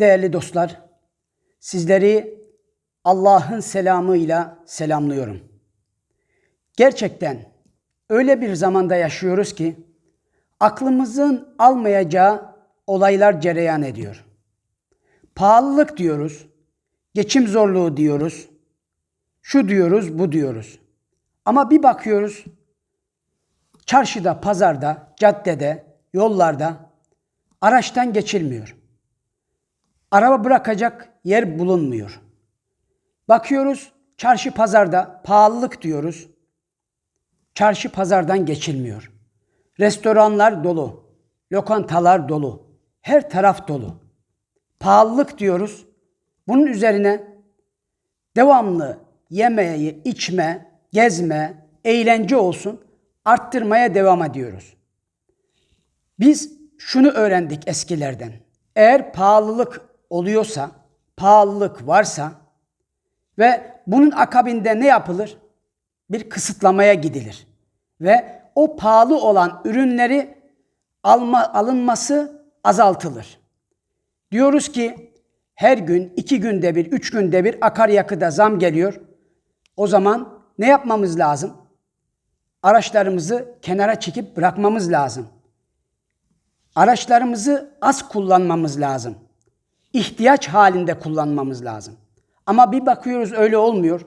Değerli dostlar, sizleri Allah'ın selamıyla selamlıyorum. Gerçekten öyle bir zamanda yaşıyoruz ki aklımızın almayacağı olaylar cereyan ediyor. Pahalılık diyoruz, geçim zorluğu diyoruz, şu diyoruz, bu diyoruz. Ama bir bakıyoruz çarşıda, pazarda, caddede, yollarda araçtan geçilmiyor. Araba bırakacak yer bulunmuyor. Bakıyoruz çarşı pazarda pahalılık diyoruz. Çarşı pazardan geçilmiyor. Restoranlar dolu, lokantalar dolu, her taraf dolu. Pahalılık diyoruz. Bunun üzerine devamlı yemeye, içme, gezme, eğlence olsun arttırmaya devam ediyoruz. Biz şunu öğrendik eskilerden. Eğer pahalılık oluyorsa, pahalılık varsa ve bunun akabinde ne yapılır? Bir kısıtlamaya gidilir. Ve o pahalı olan ürünleri alma, alınması azaltılır. Diyoruz ki her gün, iki günde bir, üç günde bir akaryakıda zam geliyor. O zaman ne yapmamız lazım? Araçlarımızı kenara çekip bırakmamız lazım. Araçlarımızı az kullanmamız lazım. İhtiyaç halinde kullanmamız lazım. Ama bir bakıyoruz öyle olmuyor.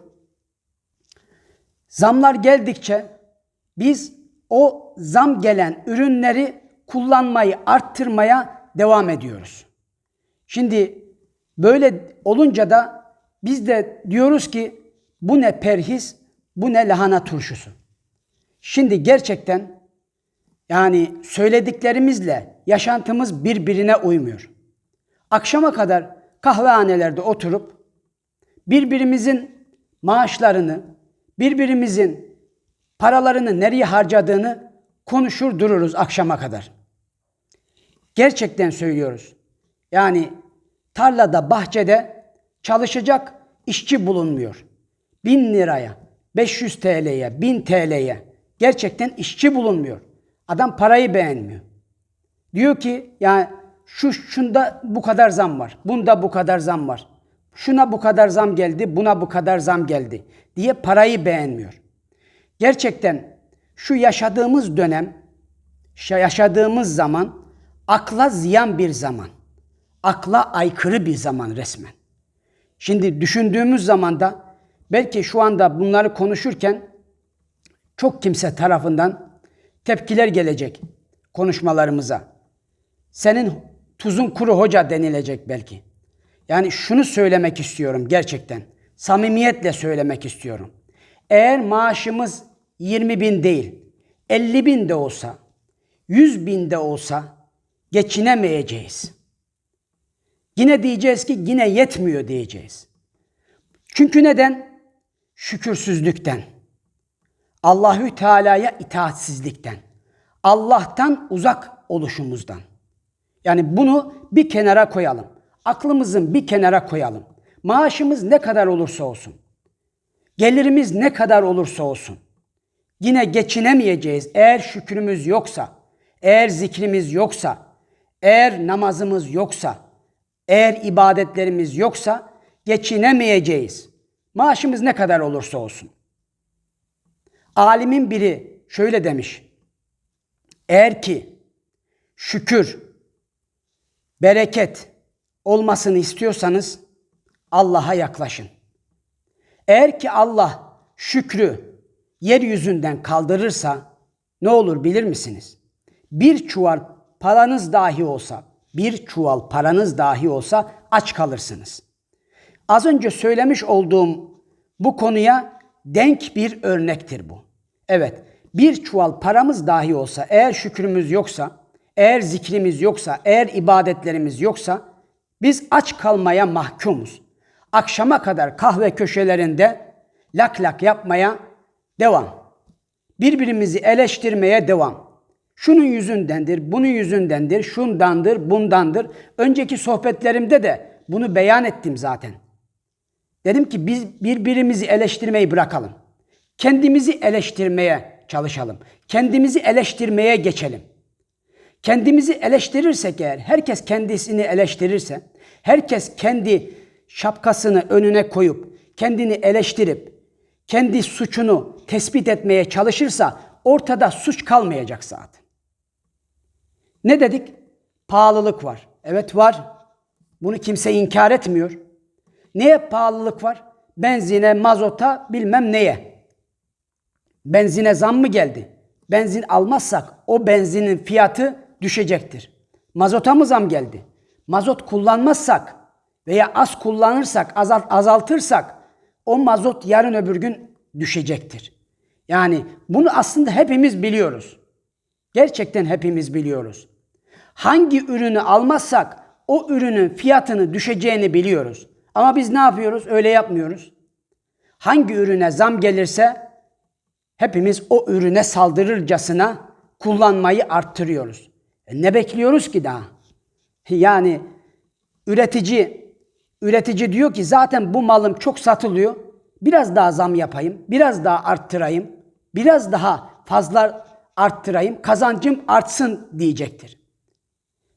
Zamlar geldikçe biz o zam gelen ürünleri kullanmayı arttırmaya devam ediyoruz. Şimdi böyle olunca da biz de diyoruz ki bu ne perhiz, bu ne lahana turşusu. Şimdi gerçekten yani söylediklerimizle yaşantımız birbirine uymuyor. Akşama kadar kahvehanelerde oturup birbirimizin maaşlarını, birbirimizin paralarını nereye harcadığını konuşur dururuz akşama kadar. Gerçekten söylüyoruz. Yani tarlada, bahçede çalışacak işçi bulunmuyor. Bin liraya, 500 TL'ye, 1000 TL'ye gerçekten işçi bulunmuyor. Adam parayı beğenmiyor. Diyor ki yani şu şunda bu kadar zam var. Bunda bu kadar zam var. Şuna bu kadar zam geldi, buna bu kadar zam geldi diye parayı beğenmiyor. Gerçekten şu yaşadığımız dönem, yaşadığımız zaman akla ziyan bir zaman. Akla aykırı bir zaman resmen. Şimdi düşündüğümüz zaman da belki şu anda bunları konuşurken çok kimse tarafından tepkiler gelecek konuşmalarımıza. Senin tuzun kuru hoca denilecek belki. Yani şunu söylemek istiyorum gerçekten. Samimiyetle söylemek istiyorum. Eğer maaşımız 20 bin değil, 50 bin de olsa, 100 bin de olsa geçinemeyeceğiz. Yine diyeceğiz ki yine yetmiyor diyeceğiz. Çünkü neden? Şükürsüzlükten. Allahü Teala'ya itaatsizlikten. Allah'tan uzak oluşumuzdan. Yani bunu bir kenara koyalım. Aklımızın bir kenara koyalım. Maaşımız ne kadar olursa olsun. Gelirimiz ne kadar olursa olsun. Yine geçinemeyeceğiz eğer şükrümüz yoksa, eğer zikrimiz yoksa, eğer namazımız yoksa, eğer ibadetlerimiz yoksa geçinemeyeceğiz. Maaşımız ne kadar olursa olsun. Alimin biri şöyle demiş. Eğer ki şükür, bereket olmasını istiyorsanız Allah'a yaklaşın. Eğer ki Allah şükrü yeryüzünden kaldırırsa ne olur bilir misiniz? Bir çuval paranız dahi olsa, bir çuval paranız dahi olsa aç kalırsınız. Az önce söylemiş olduğum bu konuya denk bir örnektir bu. Evet, bir çuval paramız dahi olsa, eğer şükrümüz yoksa, eğer zikrimiz yoksa, eğer ibadetlerimiz yoksa biz aç kalmaya mahkumuz. Akşama kadar kahve köşelerinde lak lak yapmaya devam. Birbirimizi eleştirmeye devam. Şunun yüzündendir, bunun yüzündendir, şundandır, bundandır. Önceki sohbetlerimde de bunu beyan ettim zaten. Dedim ki biz birbirimizi eleştirmeyi bırakalım. Kendimizi eleştirmeye çalışalım. Kendimizi eleştirmeye geçelim. Kendimizi eleştirirsek eğer, herkes kendisini eleştirirse, herkes kendi şapkasını önüne koyup kendini eleştirip kendi suçunu tespit etmeye çalışırsa ortada suç kalmayacak zaten. Ne dedik? Pahalılık var. Evet var. Bunu kimse inkar etmiyor. Neye pahalılık var? Benzine, mazota, bilmem neye. Benzine zam mı geldi? Benzin almazsak o benzinin fiyatı düşecektir. Mazota mı zam geldi? Mazot kullanmazsak veya az kullanırsak, azalt, azaltırsak o mazot yarın öbür gün düşecektir. Yani bunu aslında hepimiz biliyoruz. Gerçekten hepimiz biliyoruz. Hangi ürünü almazsak o ürünün fiyatını düşeceğini biliyoruz. Ama biz ne yapıyoruz? Öyle yapmıyoruz. Hangi ürüne zam gelirse hepimiz o ürüne saldırırcasına kullanmayı arttırıyoruz. E ne bekliyoruz ki daha? Yani üretici üretici diyor ki zaten bu malım çok satılıyor. Biraz daha zam yapayım, biraz daha arttırayım, biraz daha fazla arttırayım, kazancım artsın diyecektir.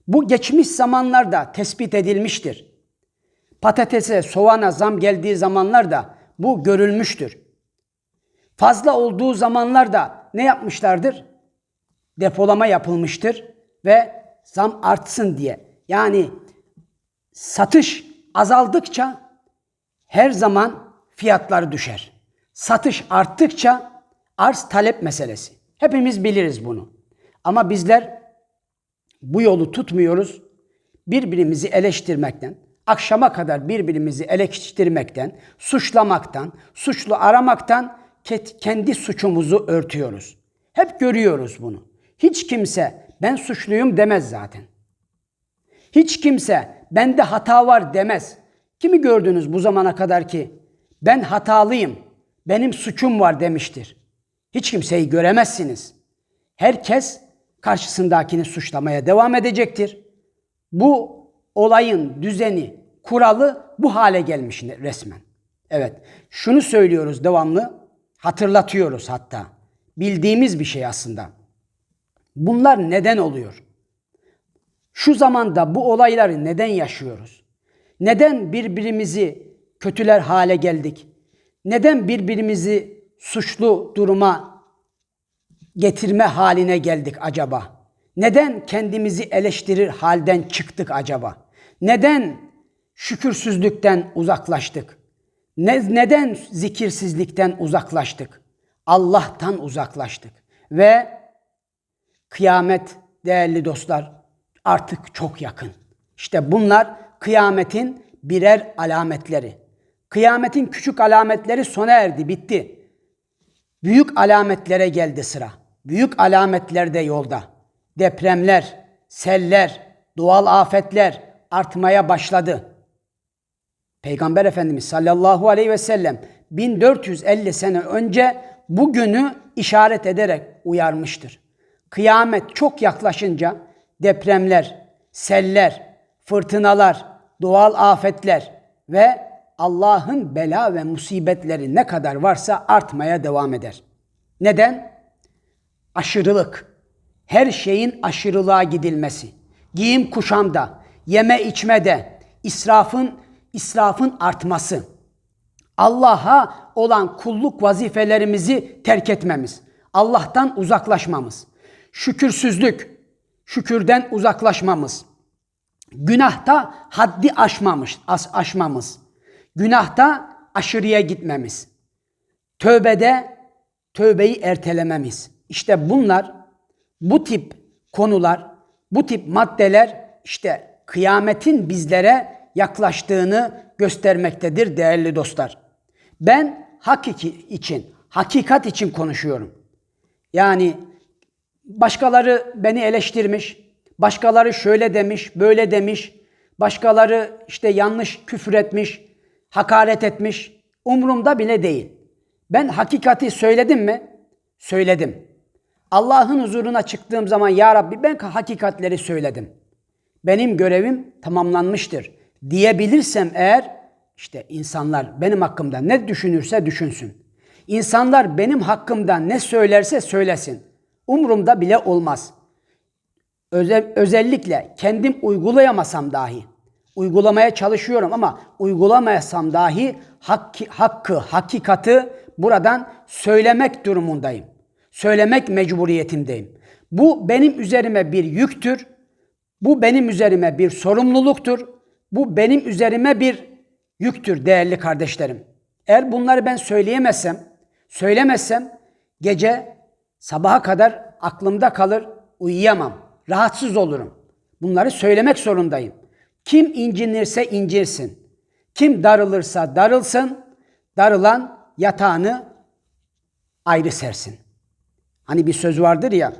Bu geçmiş zamanlarda tespit edilmiştir. Patatese, soğana zam geldiği zamanlarda bu görülmüştür. Fazla olduğu zamanlarda ne yapmışlardır? Depolama yapılmıştır ve zam artsın diye. Yani satış azaldıkça her zaman fiyatlar düşer. Satış arttıkça arz talep meselesi. Hepimiz biliriz bunu. Ama bizler bu yolu tutmuyoruz. Birbirimizi eleştirmekten, akşama kadar birbirimizi eleştirmekten, suçlamaktan, suçlu aramaktan kendi suçumuzu örtüyoruz. Hep görüyoruz bunu. Hiç kimse ben suçluyum demez zaten. Hiç kimse bende hata var demez. Kimi gördünüz bu zamana kadar ki ben hatalıyım, benim suçum var demiştir. Hiç kimseyi göremezsiniz. Herkes karşısındakini suçlamaya devam edecektir. Bu olayın düzeni, kuralı bu hale gelmiş resmen. Evet, şunu söylüyoruz devamlı, hatırlatıyoruz hatta. Bildiğimiz bir şey aslında. Bunlar neden oluyor? Şu zamanda bu olayları neden yaşıyoruz? Neden birbirimizi kötüler hale geldik? Neden birbirimizi suçlu duruma getirme haline geldik acaba? Neden kendimizi eleştirir halden çıktık acaba? Neden şükürsüzlükten uzaklaştık? Ne, neden zikirsizlikten uzaklaştık? Allah'tan uzaklaştık. Ve kıyamet değerli dostlar artık çok yakın. İşte bunlar kıyametin birer alametleri. Kıyametin küçük alametleri sona erdi, bitti. Büyük alametlere geldi sıra. Büyük alametler de yolda. Depremler, seller, doğal afetler artmaya başladı. Peygamber Efendimiz sallallahu aleyhi ve sellem 1450 sene önce bugünü işaret ederek uyarmıştır. Kıyamet çok yaklaşınca depremler, seller, fırtınalar, doğal afetler ve Allah'ın bela ve musibetleri ne kadar varsa artmaya devam eder. Neden? Aşırılık. Her şeyin aşırılığa gidilmesi. Giyim kuşamda, yeme içmede, israfın israfın artması. Allah'a olan kulluk vazifelerimizi terk etmemiz. Allah'tan uzaklaşmamız. Şükürsüzlük, şükürden uzaklaşmamız. Günahta haddi aşmamış, aşmamız Günahta aşırıya gitmemiz. Tövbede tövbeyi ertelememiz. İşte bunlar bu tip konular, bu tip maddeler işte kıyametin bizlere yaklaştığını göstermektedir değerli dostlar. Ben hakiki için, hakikat için konuşuyorum. Yani başkaları beni eleştirmiş, başkaları şöyle demiş, böyle demiş, başkaları işte yanlış küfür etmiş, hakaret etmiş. Umrumda bile değil. Ben hakikati söyledim mi? Söyledim. Allah'ın huzuruna çıktığım zaman ya Rabbi ben hakikatleri söyledim. Benim görevim tamamlanmıştır diyebilirsem eğer işte insanlar benim hakkımda ne düşünürse düşünsün. İnsanlar benim hakkımda ne söylerse söylesin. Umrumda bile olmaz. Özel, özellikle kendim uygulayamasam dahi Uygulamaya çalışıyorum ama uygulamayasam dahi hakkı, hakkı, hakikati buradan söylemek durumundayım. Söylemek mecburiyetindeyim. Bu benim üzerime bir yüktür. Bu benim üzerime bir sorumluluktur. Bu benim üzerime bir yüktür değerli kardeşlerim. Eğer bunları ben söyleyemezsem, söylemezsem gece sabaha kadar aklımda kalır, uyuyamam. Rahatsız olurum. Bunları söylemek zorundayım. Kim incinirse incirsin. Kim darılırsa darılsın. Darılan yatağını ayrı sersin. Hani bir söz vardır ya.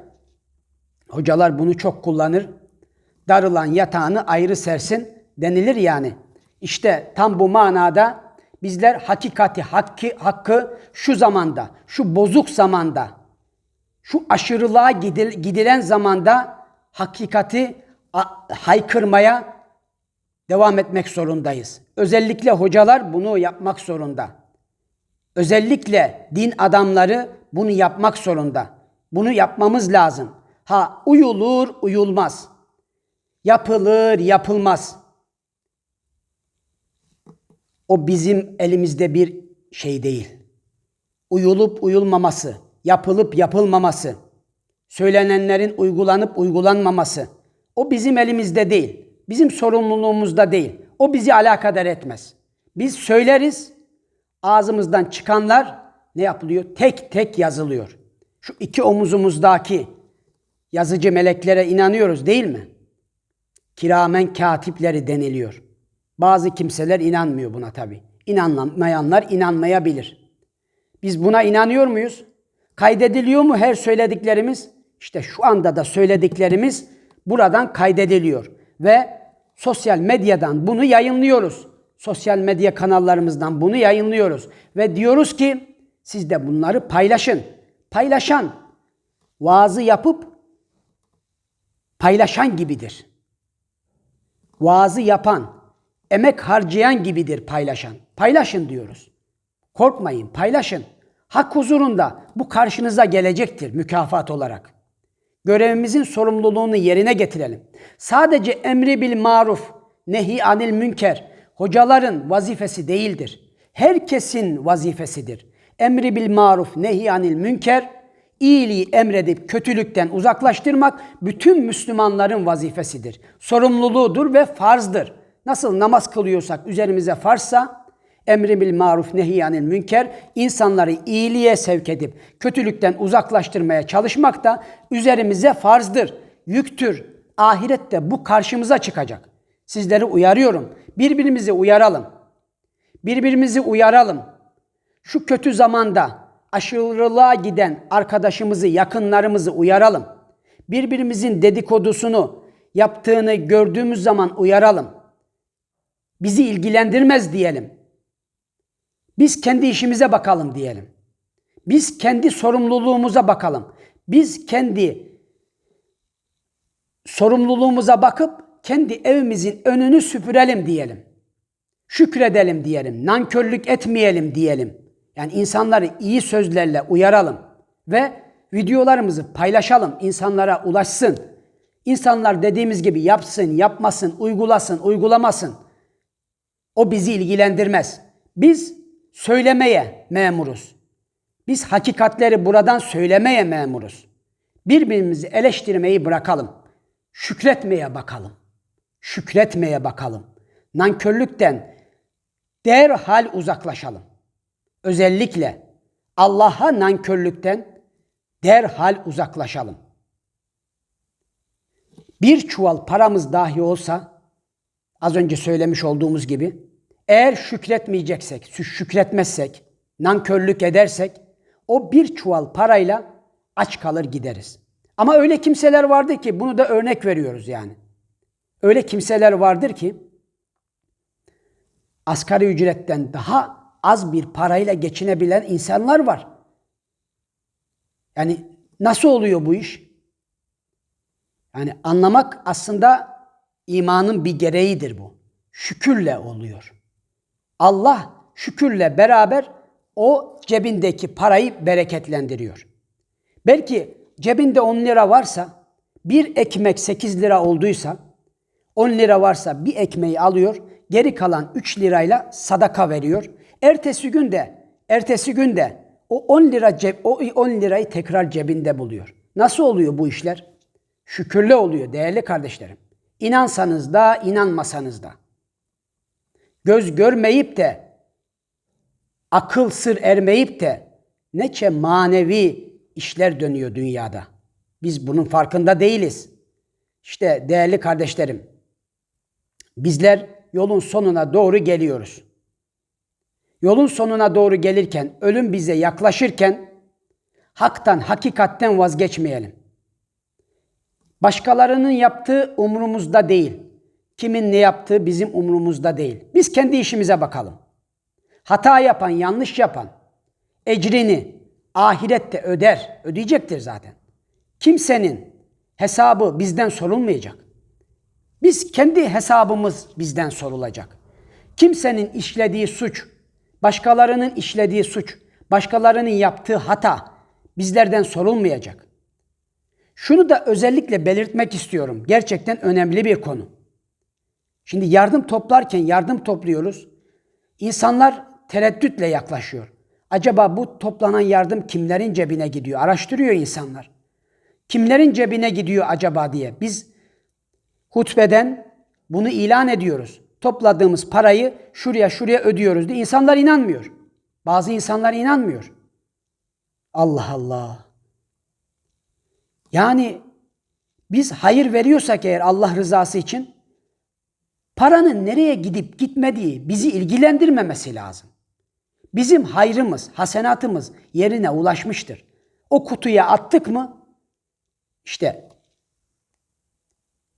Hocalar bunu çok kullanır. Darılan yatağını ayrı sersin denilir yani. İşte tam bu manada bizler hakikati, hakkı, hakkı şu zamanda, şu bozuk zamanda, şu aşırılığa gidil, gidilen zamanda hakikati haykırmaya devam etmek zorundayız. Özellikle hocalar bunu yapmak zorunda. Özellikle din adamları bunu yapmak zorunda. Bunu yapmamız lazım. Ha uyulur, uyulmaz. Yapılır, yapılmaz. O bizim elimizde bir şey değil. Uyulup uyulmaması, yapılıp yapılmaması, söylenenlerin uygulanıp uygulanmaması. O bizim elimizde değil. Bizim sorumluluğumuzda değil. O bizi alakadar etmez. Biz söyleriz, ağzımızdan çıkanlar ne yapılıyor? Tek tek yazılıyor. Şu iki omuzumuzdaki yazıcı meleklere inanıyoruz değil mi? Kiramen katipleri deniliyor. Bazı kimseler inanmıyor buna tabi. İnanmayanlar inanmayabilir. Biz buna inanıyor muyuz? Kaydediliyor mu her söylediklerimiz? İşte şu anda da söylediklerimiz buradan kaydediliyor. Ve sosyal medyadan bunu yayınlıyoruz. Sosyal medya kanallarımızdan bunu yayınlıyoruz. Ve diyoruz ki siz de bunları paylaşın. Paylaşan, vaazı yapıp paylaşan gibidir. Vaazı yapan, emek harcayan gibidir paylaşan. Paylaşın diyoruz. Korkmayın, paylaşın. Hak huzurunda bu karşınıza gelecektir mükafat olarak. Görevimizin sorumluluğunu yerine getirelim. Sadece emri bil maruf, nehi anil münker hocaların vazifesi değildir. Herkesin vazifesidir. Emri bil maruf, nehi anil münker iyiliği emredip kötülükten uzaklaştırmak bütün Müslümanların vazifesidir. Sorumluluğudur ve farzdır. Nasıl namaz kılıyorsak üzerimize farzsa emri bil maruf nehyanil münker insanları iyiliğe sevk edip kötülükten uzaklaştırmaya çalışmak da üzerimize farzdır, yüktür. Ahirette bu karşımıza çıkacak. Sizleri uyarıyorum. Birbirimizi uyaralım. Birbirimizi uyaralım. Şu kötü zamanda aşırılığa giden arkadaşımızı, yakınlarımızı uyaralım. Birbirimizin dedikodusunu yaptığını gördüğümüz zaman uyaralım. Bizi ilgilendirmez diyelim. Biz kendi işimize bakalım diyelim. Biz kendi sorumluluğumuza bakalım. Biz kendi sorumluluğumuza bakıp kendi evimizin önünü süpürelim diyelim. Şükredelim diyelim. Nankörlük etmeyelim diyelim. Yani insanları iyi sözlerle uyaralım ve videolarımızı paylaşalım, insanlara ulaşsın. İnsanlar dediğimiz gibi yapsın, yapmasın, uygulasın, uygulamasın. O bizi ilgilendirmez. Biz söylemeye memuruz. Biz hakikatleri buradan söylemeye memuruz. Birbirimizi eleştirmeyi bırakalım. Şükretmeye bakalım. Şükretmeye bakalım. Nankörlükten derhal uzaklaşalım. Özellikle Allah'a nankörlükten derhal uzaklaşalım. Bir çuval paramız dahi olsa az önce söylemiş olduğumuz gibi eğer şükretmeyeceksek, şükretmezsek, nankörlük edersek o bir çuval parayla aç kalır gideriz. Ama öyle kimseler vardır ki bunu da örnek veriyoruz yani. Öyle kimseler vardır ki asgari ücretten daha az bir parayla geçinebilen insanlar var. Yani nasıl oluyor bu iş? Yani anlamak aslında imanın bir gereğidir bu. Şükürle oluyor. Allah şükürle beraber o cebindeki parayı bereketlendiriyor. Belki cebinde 10 lira varsa bir ekmek 8 lira olduysa 10 lira varsa bir ekmeği alıyor. Geri kalan 3 lirayla sadaka veriyor. Ertesi gün de ertesi gün de o 10 lira ceb o 10 lirayı tekrar cebinde buluyor. Nasıl oluyor bu işler? Şükürlü oluyor değerli kardeşlerim. İnansanız da inanmasanız da. Göz görmeyip de akıl sır ermeyip de neçe manevi işler dönüyor dünyada. Biz bunun farkında değiliz. İşte değerli kardeşlerim, bizler yolun sonuna doğru geliyoruz. Yolun sonuna doğru gelirken, ölüm bize yaklaşırken haktan, hakikatten vazgeçmeyelim. Başkalarının yaptığı umurumuzda değil. Kimin ne yaptığı bizim umurumuzda değil. Biz kendi işimize bakalım. Hata yapan, yanlış yapan ecrini ahirette öder, ödeyecektir zaten. Kimsenin hesabı bizden sorulmayacak. Biz kendi hesabımız bizden sorulacak. Kimsenin işlediği suç, başkalarının işlediği suç, başkalarının yaptığı hata bizlerden sorulmayacak. Şunu da özellikle belirtmek istiyorum. Gerçekten önemli bir konu. Şimdi yardım toplarken yardım topluyoruz. İnsanlar tereddütle yaklaşıyor. Acaba bu toplanan yardım kimlerin cebine gidiyor? Araştırıyor insanlar. Kimlerin cebine gidiyor acaba diye. Biz hutbeden bunu ilan ediyoruz. Topladığımız parayı şuraya şuraya ödüyoruz diye. İnsanlar inanmıyor. Bazı insanlar inanmıyor. Allah Allah. Yani biz hayır veriyorsak eğer Allah rızası için paranın nereye gidip gitmediği bizi ilgilendirmemesi lazım. Bizim hayrımız, hasenatımız yerine ulaşmıştır. O kutuya attık mı işte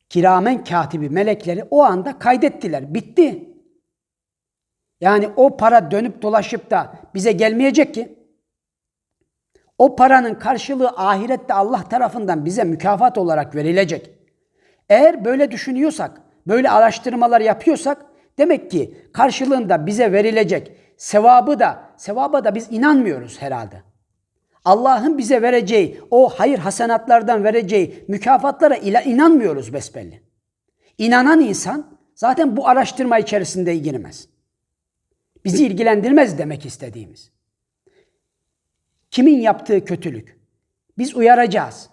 kiramen katibi melekleri o anda kaydettiler. Bitti. Yani o para dönüp dolaşıp da bize gelmeyecek ki. O paranın karşılığı ahirette Allah tarafından bize mükafat olarak verilecek. Eğer böyle düşünüyorsak, böyle araştırmalar yapıyorsak demek ki karşılığında bize verilecek sevabı da, sevaba da biz inanmıyoruz herhalde. Allah'ın bize vereceği, o hayır hasenatlardan vereceği mükafatlara inanmıyoruz besbelli. İnanan insan zaten bu araştırma içerisinde girmez. Bizi ilgilendirmez demek istediğimiz. Kimin yaptığı kötülük? Biz uyaracağız.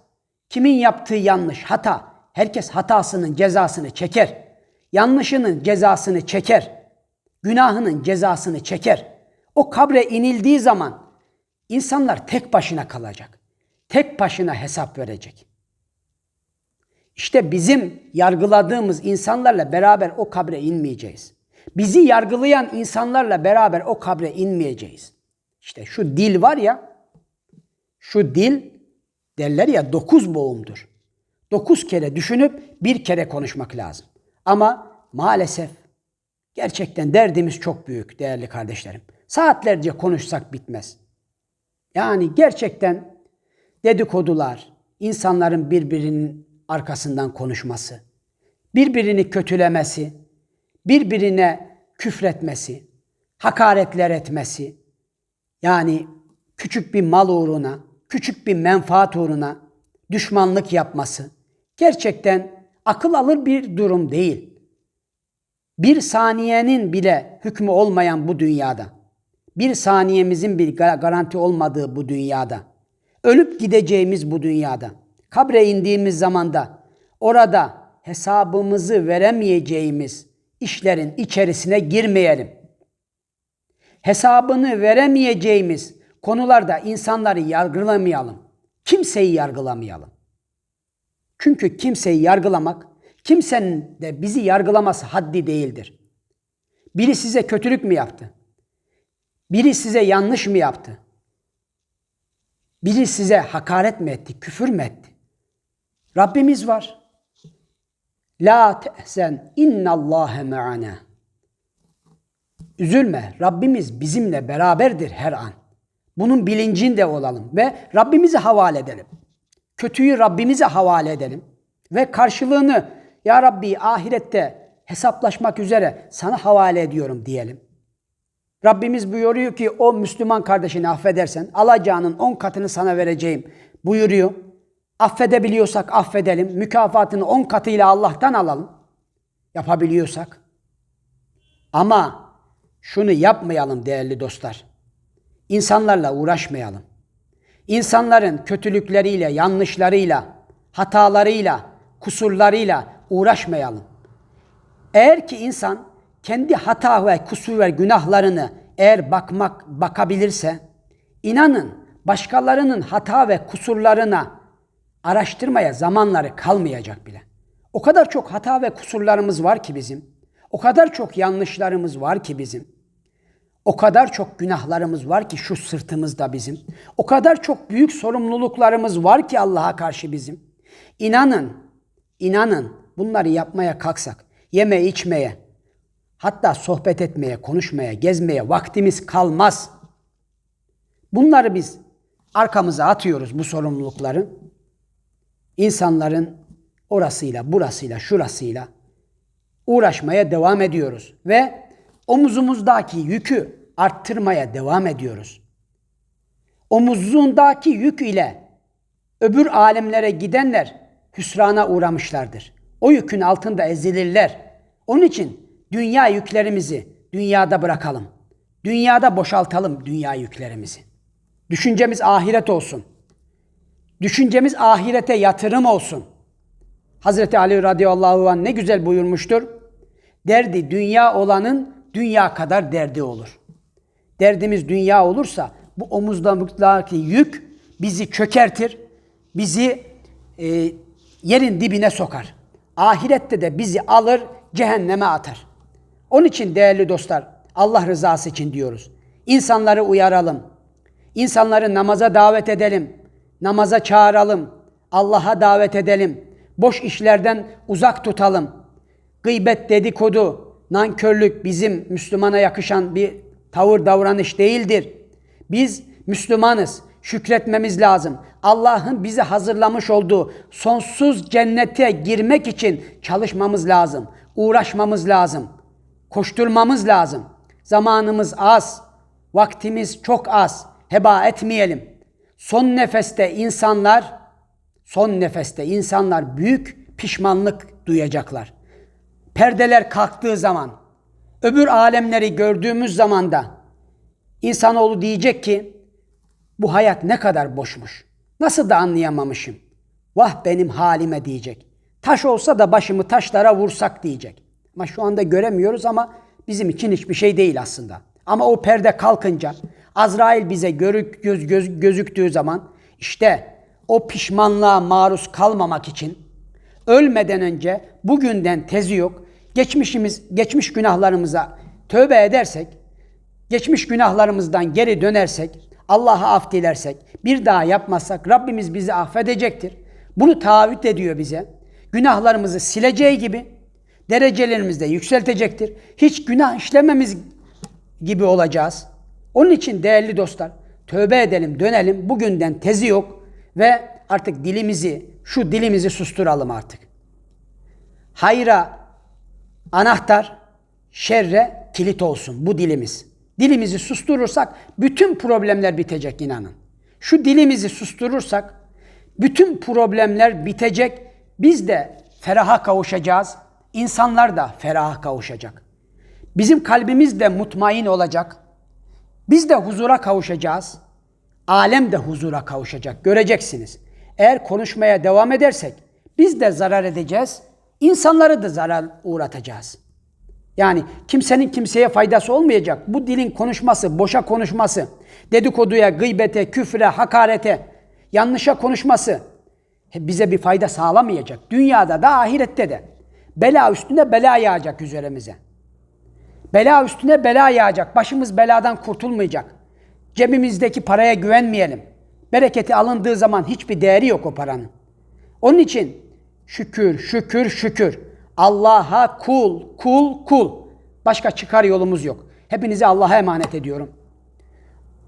Kimin yaptığı yanlış, hata? Herkes hatasının cezasını çeker. Yanlışının cezasını çeker. Günahının cezasını çeker. O kabre inildiği zaman insanlar tek başına kalacak. Tek başına hesap verecek. İşte bizim yargıladığımız insanlarla beraber o kabre inmeyeceğiz. Bizi yargılayan insanlarla beraber o kabre inmeyeceğiz. İşte şu dil var ya, şu dil derler ya dokuz boğumdur. Dokuz kere düşünüp bir kere konuşmak lazım. Ama maalesef gerçekten derdimiz çok büyük değerli kardeşlerim. Saatlerce konuşsak bitmez. Yani gerçekten dedikodular, insanların birbirinin arkasından konuşması, birbirini kötülemesi, birbirine küfretmesi, hakaretler etmesi, yani küçük bir mal uğruna, küçük bir menfaat uğruna düşmanlık yapması gerçekten akıl alır bir durum değil. Bir saniyenin bile hükmü olmayan bu dünyada, bir saniyemizin bir garanti olmadığı bu dünyada, ölüp gideceğimiz bu dünyada, kabre indiğimiz zamanda orada hesabımızı veremeyeceğimiz işlerin içerisine girmeyelim. Hesabını veremeyeceğimiz konularda insanları yargılamayalım. Kimseyi yargılamayalım. Çünkü kimseyi yargılamak, kimsenin de bizi yargılaması haddi değildir. Biri size kötülük mü yaptı? Biri size yanlış mı yaptı? Biri size hakaret mi etti, küfür mü etti? Rabbimiz var. La tehzen innallâhe me'ana. Üzülme. Rabbimiz bizimle beraberdir her an. Bunun bilincinde olalım ve Rabbimize havale edelim. Kötüyü Rabbimize havale edelim ve karşılığını ya Rabbi ahirette hesaplaşmak üzere sana havale ediyorum diyelim. Rabbimiz buyuruyor ki o Müslüman kardeşini affedersen alacağının on katını sana vereceğim buyuruyor. Affedebiliyorsak affedelim. Mükafatını on katıyla Allah'tan alalım. yapabiliyorsak. Ama şunu yapmayalım değerli dostlar. İnsanlarla uğraşmayalım. İnsanların kötülükleriyle, yanlışlarıyla, hatalarıyla, kusurlarıyla uğraşmayalım. Eğer ki insan kendi hata ve kusur ve günahlarını eğer bakmak bakabilirse inanın başkalarının hata ve kusurlarına araştırmaya zamanları kalmayacak bile. O kadar çok hata ve kusurlarımız var ki bizim. O kadar çok yanlışlarımız var ki bizim. O kadar çok günahlarımız var ki şu sırtımızda bizim. O kadar çok büyük sorumluluklarımız var ki Allah'a karşı bizim. İnanın, inanın bunları yapmaya kalksak, yeme içmeye, hatta sohbet etmeye, konuşmaya, gezmeye vaktimiz kalmaz. Bunları biz arkamıza atıyoruz bu sorumlulukları. İnsanların orasıyla, burasıyla, şurasıyla uğraşmaya devam ediyoruz ve omuzumuzdaki yükü arttırmaya devam ediyoruz. Omuzundaki yük ile öbür alemlere gidenler hüsrana uğramışlardır. O yükün altında ezilirler. Onun için dünya yüklerimizi dünyada bırakalım. Dünyada boşaltalım dünya yüklerimizi. Düşüncemiz ahiret olsun. Düşüncemiz ahirete yatırım olsun. Hazreti Ali radıyallahu anh ne güzel buyurmuştur. Derdi dünya olanın dünya kadar derdi olur. Derdimiz dünya olursa bu omuzdaki yük bizi çökertir, bizi e, yerin dibine sokar. Ahirette de bizi alır, cehenneme atar. Onun için değerli dostlar, Allah rızası için diyoruz. İnsanları uyaralım. İnsanları namaza davet edelim. Namaza çağıralım. Allah'a davet edelim. Boş işlerden uzak tutalım. Gıybet, dedikodu, nankörlük bizim Müslümana yakışan bir tavır davranış değildir. Biz Müslümanız. Şükretmemiz lazım. Allah'ın bizi hazırlamış olduğu sonsuz cennete girmek için çalışmamız lazım. Uğraşmamız lazım. Koşturmamız lazım. Zamanımız az. Vaktimiz çok az. Heba etmeyelim. Son nefeste insanlar son nefeste insanlar büyük pişmanlık duyacaklar. Perdeler kalktığı zaman, öbür alemleri gördüğümüz zamanda insanoğlu diyecek ki bu hayat ne kadar boşmuş. Nasıl da anlayamamışım. Vah benim halime diyecek. Taş olsa da başımı taşlara vursak diyecek. Ama şu anda göremiyoruz ama bizim için hiçbir şey değil aslında. Ama o perde kalkınca Azrail bize görük, göz, göz, gözüktüğü zaman işte o pişmanlığa maruz kalmamak için ölmeden önce bugünden tezi yok. Geçmişimiz, geçmiş günahlarımıza tövbe edersek, geçmiş günahlarımızdan geri dönersek, Allah'a af dilersek, bir daha yapmazsak Rabbimiz bizi affedecektir. Bunu taahhüt ediyor bize. Günahlarımızı sileceği gibi derecelerimizi de yükseltecektir. Hiç günah işlememiz gibi olacağız. Onun için değerli dostlar, tövbe edelim, dönelim. Bugünden tezi yok ve artık dilimizi, şu dilimizi susturalım artık. Hayra anahtar, şerre kilit olsun bu dilimiz. Dilimizi susturursak bütün problemler bitecek inanın. Şu dilimizi susturursak bütün problemler bitecek. Biz de feraha kavuşacağız. İnsanlar da feraha kavuşacak. Bizim kalbimiz de mutmain olacak. Biz de huzura kavuşacağız. Alem de huzura kavuşacak. Göreceksiniz. Eğer konuşmaya devam edersek biz de zarar edeceğiz. İnsanları da zarar uğratacağız. Yani kimsenin kimseye faydası olmayacak. Bu dilin konuşması, boşa konuşması, dedikoduya, gıybete, küfre, hakarete, yanlışa konuşması bize bir fayda sağlamayacak. Dünyada da ahirette de. Bela üstüne bela yağacak üzerimize. Bela üstüne bela yağacak. Başımız beladan kurtulmayacak. Cebimizdeki paraya güvenmeyelim. Bereketi alındığı zaman hiçbir değeri yok o paranın. Onun için şükür, şükür, şükür. Allah'a kul, kul, kul. Başka çıkar yolumuz yok. Hepinizi Allah'a emanet ediyorum.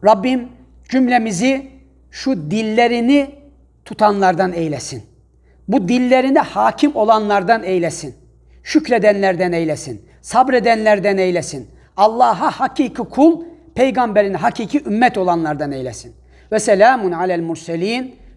Rabbim cümlemizi şu dillerini tutanlardan eylesin. Bu dillerine hakim olanlardan eylesin. Şükredenlerden eylesin. Sabredenlerden eylesin. Allah'a hakiki kul, peygamberin hakiki ümmet olanlardan eylesin. Ve selamun alel murselin